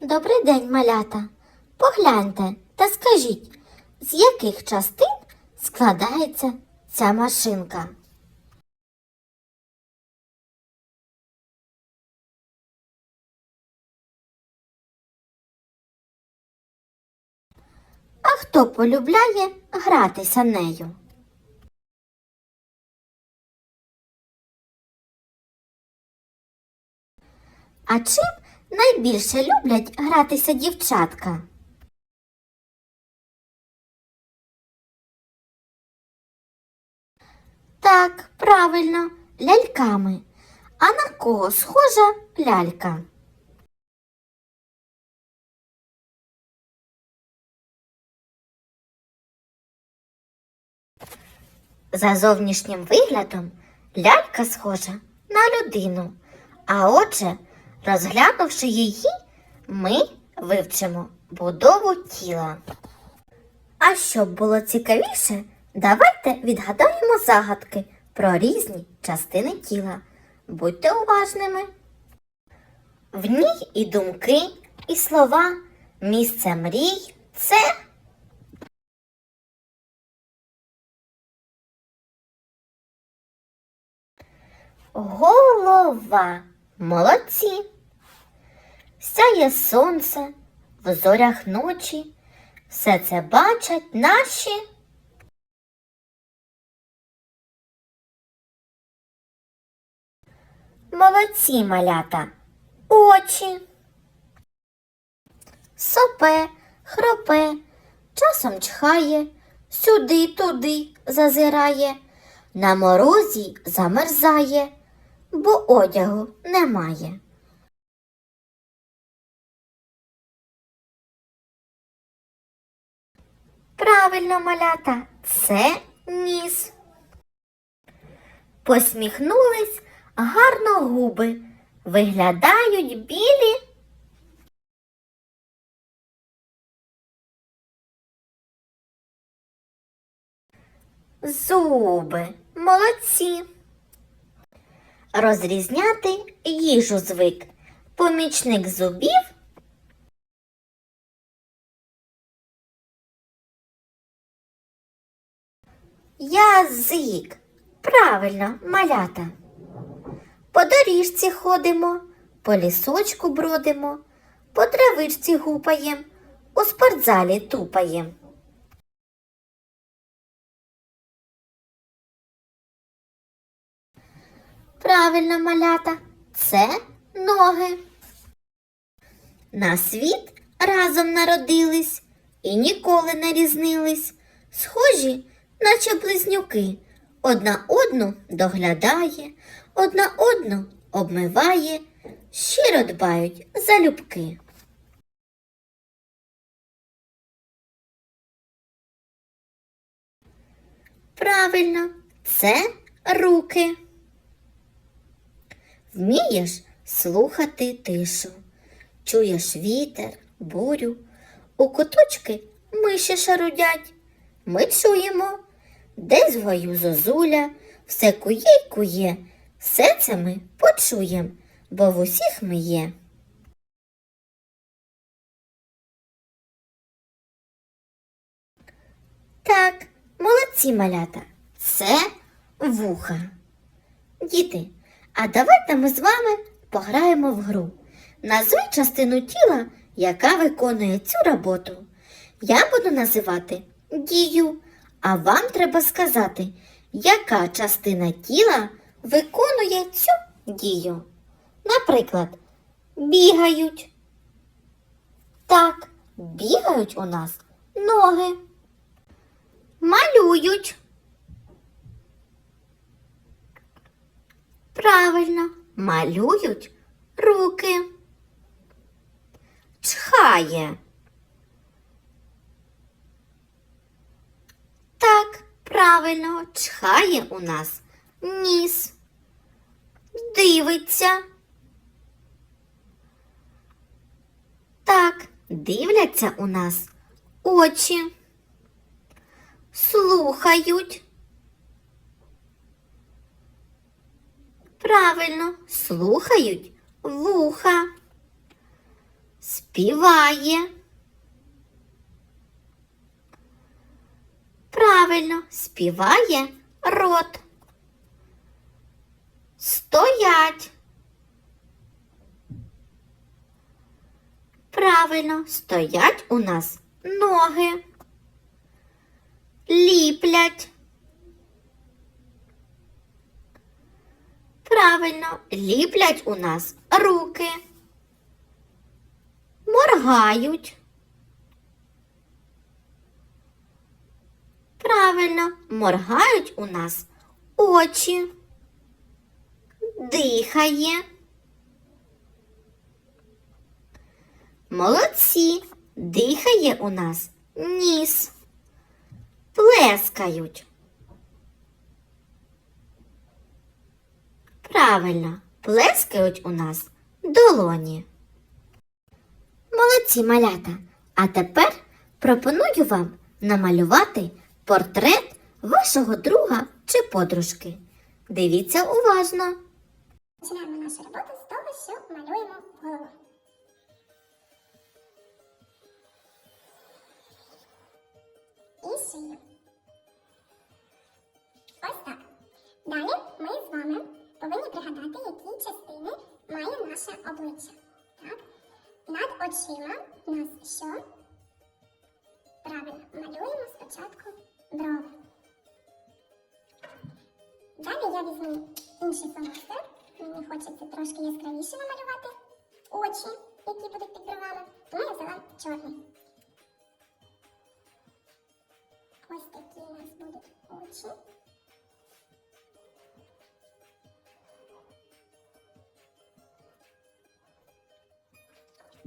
Добрий день, малята. Погляньте та скажіть, з яких частин складається ця машинка? А хто полюбляє гратися нею? А чим найбільше люблять гратися дівчатка? Так, правильно, ляльками. А на кого схожа лялька? За зовнішнім виглядом лялька схожа на людину. А отже, розглянувши її, ми вивчимо будову тіла. А щоб було цікавіше, давайте відгадаємо загадки про різні частини тіла. Будьте уважними. В ній і думки, і слова, місце мрій це. Голова. Молодці. Сяє сонце в зорях ночі. Все це бачать наші. Молодці малята. Очі. Сопе, хропе, часом чхає, сюди туди зазирає, на морозі замерзає, бо одягу немає. Правильно, малята, це ніс. Посміхнулись гарно губи, виглядають білі. Зуби, молодці. Розрізняти їжу звик. Помічник зубів Язик. Правильно, малята. По доріжці ходимо, по лісочку бродимо, по травичці гупаєм, у спортзалі тупаєм. Правильно, малята, це ноги. На світ разом народились і ніколи не різнились, схожі, наче близнюки. Одна одну доглядає, одна одну обмиває, щиро дбають залюбки. Правильно, це руки. Вмієш слухати тишу, чуєш вітер, бурю, у куточки миші шарудять. Ми чуємо, десь в гаю зозуля, все кує й кує, все це ми почуєм, бо в усіх ми є. Так, молодці малята, це вуха. Діти, а давайте ми з вами пограємо в гру. Назви частину тіла, яка виконує цю роботу. Я буду називати дію, а вам треба сказати, яка частина тіла виконує цю дію. Наприклад, бігають. Так, бігають у нас ноги. Малюють. Правильно, малюють руки. Чхає. Так, правильно, чхає у нас ніс. Дивиться. Так, дивляться у нас очі. Слухають. Правильно, слухають вуха. Співає. Правильно, співає рот. Стоять. Правильно, стоять у нас ноги. Ліплять. Правильно, ліплять у нас руки. Моргають. Правильно, моргають у нас очі. Дихає. Молодці. Дихає у нас ніс. Плескають. Правильно, плескають у нас долоні. Молодці малята. А тепер пропоную вам намалювати портрет вашого друга чи подружки. Дивіться уважно. Починаємо нашу роботу з того, що малюємо голову. І шию. Ось так. Далі ми з вами повинні пригадати, які частини має наше обличчя. Так? Над очима у нас що? Правильно, малюємо спочатку брови. Далі я візьму інший фломастер. Мені хочеться трошки яскравіше намалювати очі, які будуть під бровами, тому я взяла чорний. Ось такі у нас будуть очі.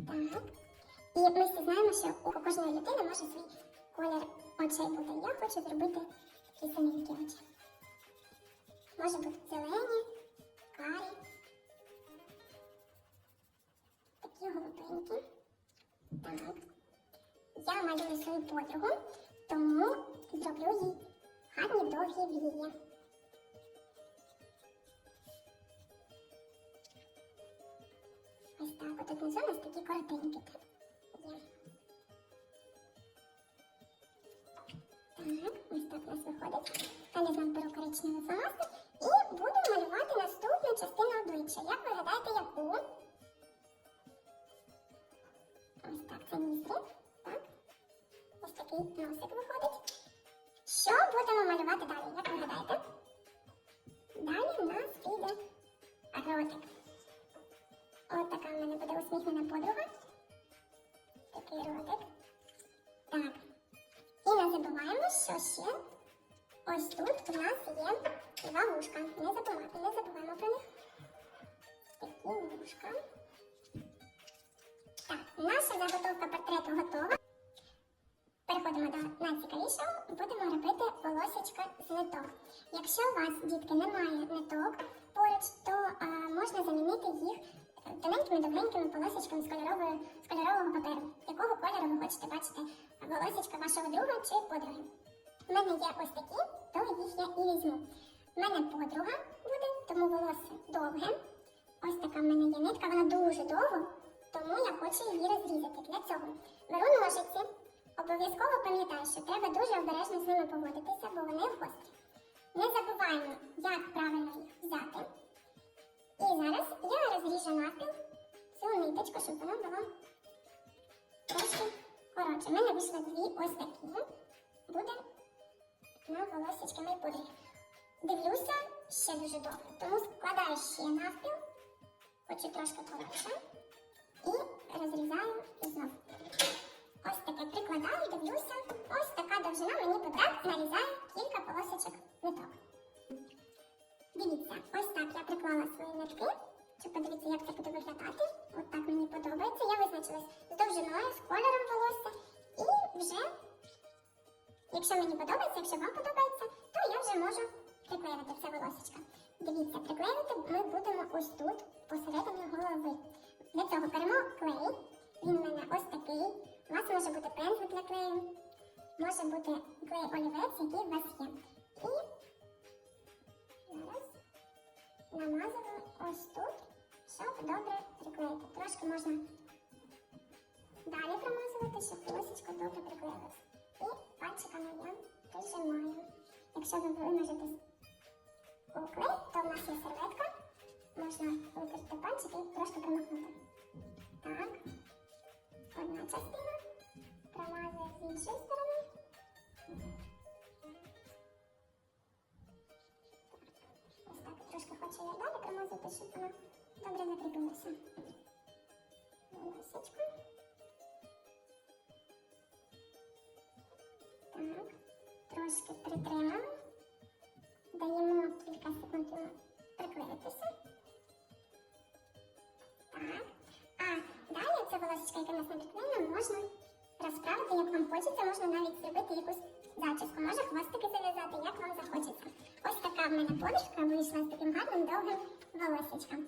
Так. І ми всі знаємо, що у кожної людини може свій колір очей бути. Я хочу зробити такі самі очі. Може бути зелені, карі, такі голубенькі. Так. Я малюю свою подругу, тому зроблю їй гарні довгі вії. Ось так, от внизу у нас такі коротенькі. Так, ось виходить. Далі знов беру коричневий фломастер і буду малювати наступну частину обличчя. Як ви гадаєте, яку? Ось так, це ніздрі. Так. Ось такий носик виходить. Що будемо малювати далі? Як ви гадаєте? Далі в нас піде ротик. От така в мене буде усміхнена подруга. Такий ротик. Так. Не забуваємо, що ще ось тут у нас є два вушка. Не забуваємо, не забуваємо про них. Такі вушка. Так, наша заготовка портрету готова. Переходимо до найцікавішого. Будемо робити волосечка з ниток. Якщо у вас, дітки, немає ниток поруч, то а, можна замінити їх е, тоненькими довгенькими полосочками з, кольорової, з кольорового паперу. Якого кольору ви хочете бачити волосечка вашого друга чи подруги? У мене є ось такі, то їх я і візьму. У мене подруга буде, тому волосся довге. Ось така в мене є нитка, вона дуже довга, тому я хочу її розрізати. Для цього беру ножиці. Обов'язково пам'ятаю, що треба дуже обережно з ними поводитися, бо вони гострі. Не забуваємо, як правильно їх взяти. І зараз я розріжу навпіл цю ниточку, щоб вона була трошки коротше. в мене вийшло дві ось такі. Буде на волосечки мої пудрі. Дивлюся ще дуже добре. тому складаю ще навпіл, хочу трошки коротше, мені подобається, якщо вам подобається, то я вже можу приклеювати це волосечко. Дивіться, приклеювати ми будемо ось тут, посередині голови. Для цього беремо клей. Він у мене ось такий. У вас може бути пензлик для клею, може бути клей олівець, який у вас є. І зараз намазуємо ось тут, щоб добре приклеїти. Трошки можна Далі промазувати, щоб волосечко добре приклеїлось. І пальчиками я прижимаю. Якщо ви вимажете клей, то в нас є серветка. Можна витерти пальчики і трошки промахнути. Так. Одна частина. Промазує з іншої сторони. Ось так трошки хочу я далі промазати, щоб воно добре закріпилося. Волосечко. Трошки притримали. Даємо кілька секунд йому приклеїтися. Так. А далі це волосечко, яке в нас не приклеєно, можна розправити, як вам хочеться, можна навіть зробити якусь зачіску. Може хвостики зав'язати, як вам захочеться. Ось така в мене подушка вийшла з таким гарним довгим волосечком.